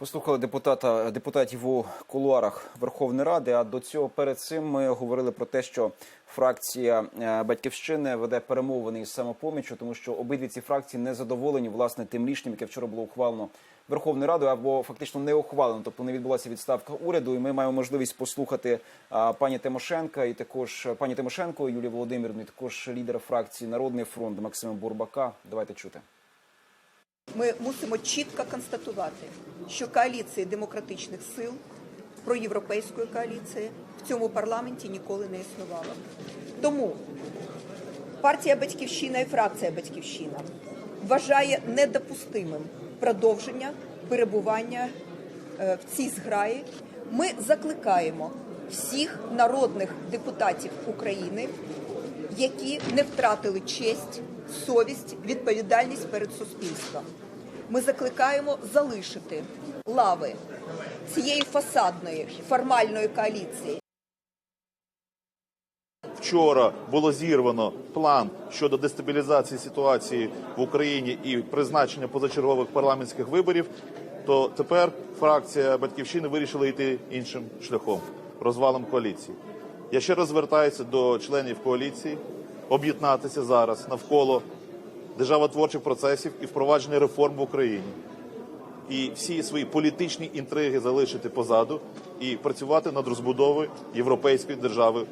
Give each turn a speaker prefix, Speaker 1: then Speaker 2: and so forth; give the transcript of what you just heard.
Speaker 1: Послухали депутата депутатів у кулуарах Верховної Ради. А до цього перед цим ми говорили про те, що фракція е, батьківщини веде перемовини із самопоміччю, тому що обидві ці фракції не задоволені власне тим рішенням, яке вчора було ухвалено Верховною Радою, або фактично не ухвалено. Тобто не відбулася відставка уряду. І ми маємо можливість послухати пані Тимошенка і також е, пані Тимошенко Юлію Володимирівну, і також лідера фракції Народний фронт Максима Бурбака. Давайте чути.
Speaker 2: Ми мусимо чітко констатувати, що коаліції демократичних сил, проєвропейської коаліції в цьому парламенті ніколи не існувало. Тому партія Батьківщина і фракція Батьківщина вважає недопустимим продовження перебування е, в цій зграї. Ми закликаємо всіх народних депутатів України, які не втратили честь, совість, відповідальність перед суспільством. Ми закликаємо залишити лави цієї фасадної формальної коаліції,
Speaker 3: Вчора було зірвано план щодо дестабілізації ситуації в Україні і призначення позачергових парламентських виборів. То тепер фракція батьківщини вирішила йти іншим шляхом розвалом коаліції. Я ще раз звертаюся до членів коаліції об'єднатися зараз навколо державотворчих процесів і впровадження реформ в Україні. І всі свої політичні інтриги залишити позаду і працювати над розбудовою європейської держави